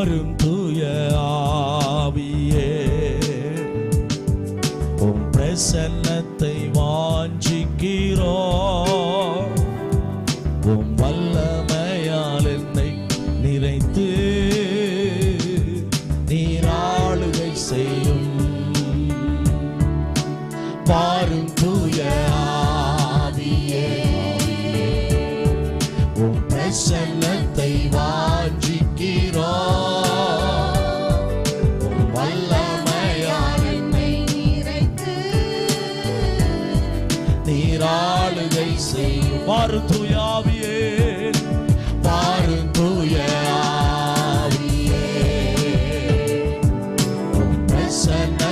மாறும் தூய ஆவியே. உம் பிரசன்னத்தை வாஞ்சிக்கிறோ. உம் வல்லமையால் என்னை நிறைத்து நீராளுகை வா நீராளுகை செய் மருத்துயாவியே பாருந்துய ஆவியே பிரசன்ன